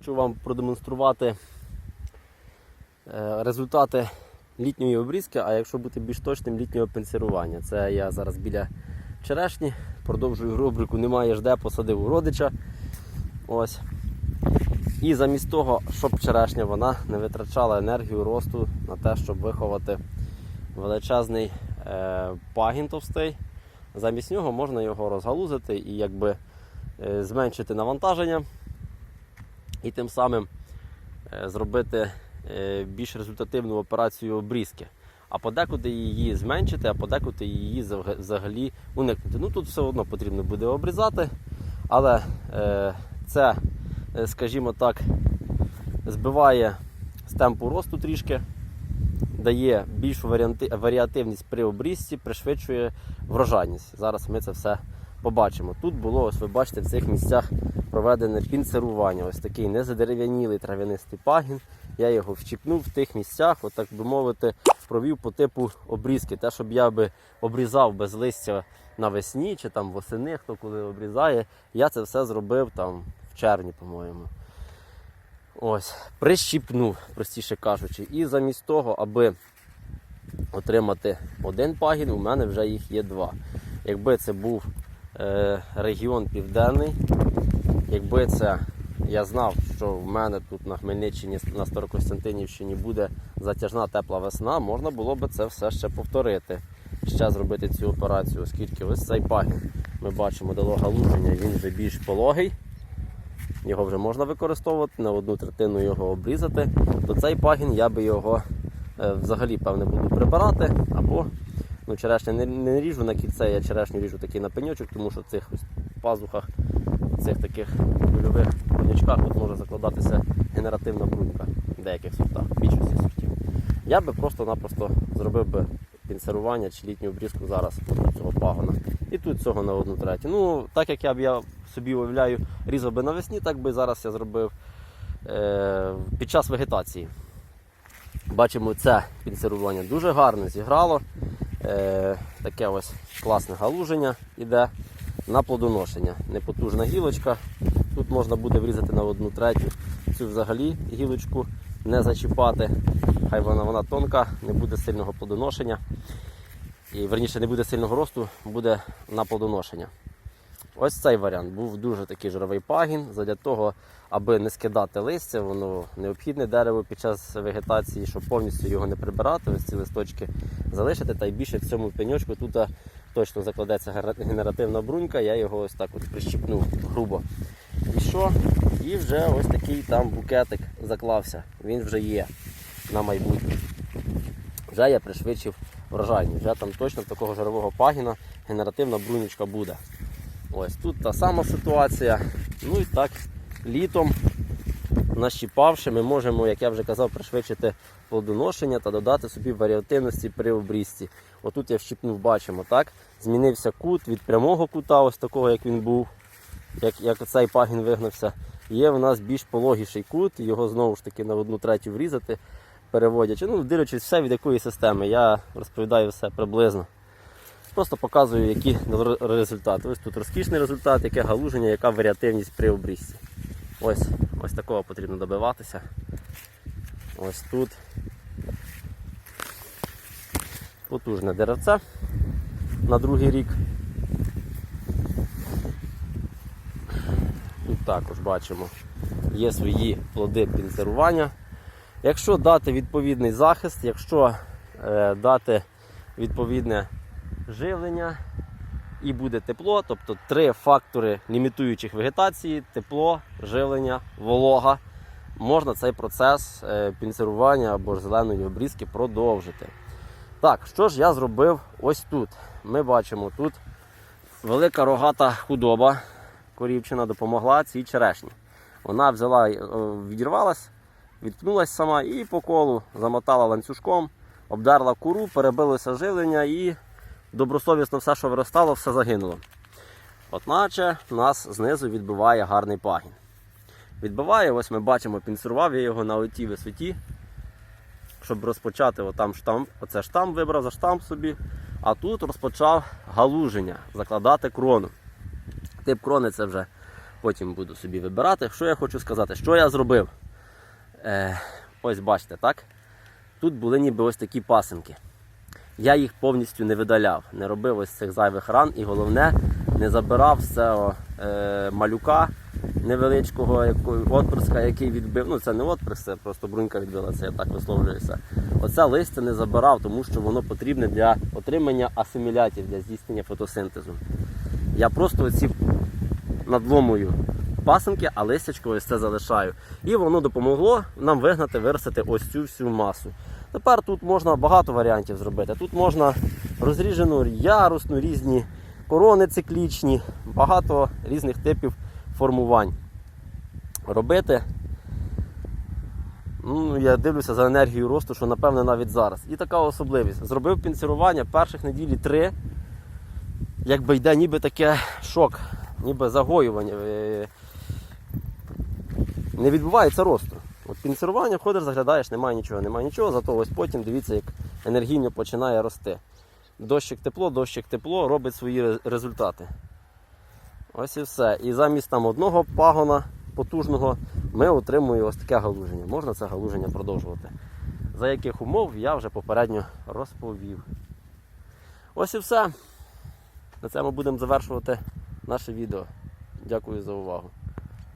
Хочу вам продемонструвати е, результати літньої обрізки, а якщо бути більш точним, літнього пенсірування. Це я зараз біля черешні, продовжую рубрику Немає жде, посадив у родича. Ось. І замість того, щоб черешня вона не витрачала енергію росту на те, щоб виховати величезний е, пагін товстий. Замість нього можна його розгалузити і якби е, зменшити навантаження і тим самим е, зробити е, більш результативну операцію обрізки. А подекуди її зменшити, а подекуди її взагалі уникнути. Ну тут все одно потрібно буде обрізати, але е, це, скажімо так, збиває з темпу росту трішки, дає більшу варіативність при обрізці, пришвидшує врожайність. Зараз ми це все побачимо. Тут було, ось ви бачите, в цих місцях проведене пінцерування. Ось такий незадерев'янілий трав'янистий пагін. Я його вчіпнув в тих місцях, от би мовити, провів по типу обрізки. Те, щоб я би обрізав без листя навесні чи там восени, хто коли обрізає, я це все зробив там в червні, по-моєму. Ось, прищіпнув, простіше кажучи. І замість того, аби отримати один пагін, у мене вже їх є два. Якби це був регіон південний, якби це я знав, що в мене тут на Хмельниччині, на Старокостянтинівщині буде затяжна тепла весна, можна було би це все ще повторити, ще зробити цю операцію, оскільки ось цей пагін ми бачимо дало галуження, він вже більш пологий. Його вже можна використовувати, на одну третину його обрізати, то цей пагін я би його е, взагалі, певне, буду прибирати. Або ну, черешня не, не ріжу на кільце, я черешню ріжу такий на пеньочок, тому що в цих пазухах, в цих таких кульових конячках тут може закладатися генеративна брунька в деяких сортах, в більшості сортів. Я би просто-напросто зробив би пінцерування чи літню обрізку зараз цього пагона. І тут цього на одну третю. Ну, так як я б я собі уявляю, різав би навесні, так би зараз я зробив е, під час вегетації. Бачимо, це пінцерування дуже гарно зіграло. Е, таке ось класне галуження іде на плодоношення. Непотужна гілочка. Тут можна буде врізати на одну третю. Цю взагалі гілочку не зачіпати. Хай вона, вона тонка, не буде сильного плодоношення. І верніше не буде сильного росту, буде на плодоношення. Ось цей варіант був дуже такий жировий пагін. Задля того, аби не скидати листя, воно необхідне дерево під час вегетації, щоб повністю його не прибирати, ось ці листочки залишити. Та й більше в цьому пеньочку тут точно закладеться генеративна брунька, я його ось так от прищіпнув грубо. І що? І вже ось такий там букетик заклався. Він вже є на майбутнє. Вже я пришвидшив врожайність. Вже там точно такого жирового пагіна генеративна брунючка буде. Ось тут та сама ситуація. Ну і так, літом, нащіпавши, ми можемо, як я вже казав, пришвидшити плодоношення та додати собі варіативності при обрізці. Отут я вщипнув, бачимо, так? Змінився кут від прямого кута, ось такого, як він був, як, як цей пагін вигнався. Є в нас більш пологіший кут, його знову ж таки на одну третю врізати, переводячи. Ну, дивлячись все від якої системи. Я розповідаю все приблизно. Просто показую, які результати. Ось тут розкішний результат, яке галуження, яка варіативність при обрізці. Ось, ось такого потрібно добиватися. Ось тут. Потужне деревце на другий рік. Тут також бачимо, є свої плоди пінцерування. Якщо дати відповідний захист, якщо е, дати відповідне живлення і буде тепло, тобто три фактори лімітуючих вегетації: тепло, живлення, волога. Можна цей процес е, пінцерування або ж зеленої обрізки продовжити. Так, що ж я зробив ось тут? Ми бачимо тут велика рогата худоба корівчина допомогла цій черешні. Вона взяла, е, відірвалась, відпнулась сама і по колу замотала ланцюжком, обдерла куру, перебилося живлення і добросовісно все, що виростало, все загинуло. Одначе нас знизу відбиває гарний пагін. Відбиває, ось ми бачимо, пінцерував я його на отій висоті, щоб розпочати отам штамп. Оце штамп вибрав за штамп собі. А тут розпочав галуження, закладати крону. Тип крони це вже Потім буду собі вибирати. Що я хочу сказати? Що я зробив? Е, ось бачите, так? Тут були ніби ось такі пасинки. Я їх повністю не видаляв, не робив ось цих зайвих ран і головне, не забирав цього е, малюка невеличкого отпрыска, який відбив. Ну це не отприск, це просто брунька відбила, це я так висловлююся. Оце листя не забирав, тому що воно потрібне для отримання асимілятів, для здійснення фотосинтезу. Я просто оці надломую пасинки, а листячко ось це залишаю. І воно допомогло нам вигнати, виростити ось цю всю масу. Тепер тут можна багато варіантів зробити. Тут можна розріжену ярусну, різні корони циклічні, багато різних типів формувань робити. Ну, я дивлюся за енергією росту, що напевне навіть зараз. І така особливість. Зробив пінцерування перших неділі три, якби йде ніби таке шок, ніби загоювання. Е, Не відбувається росту. Пінцерування ходиш, заглядаєш, немає нічого, немає нічого, зато ось потім дивіться, як енергійно починає рости. Дощик тепло, дощик тепло робить свої результати. Ось і все. І замість там одного пагона потужного ми отримуємо ось таке галуження. Можна це галуження продовжувати. За яких умов я вже попередньо розповів. Ось і все. На цьому будемо завершувати наше відео. Дякую за увагу.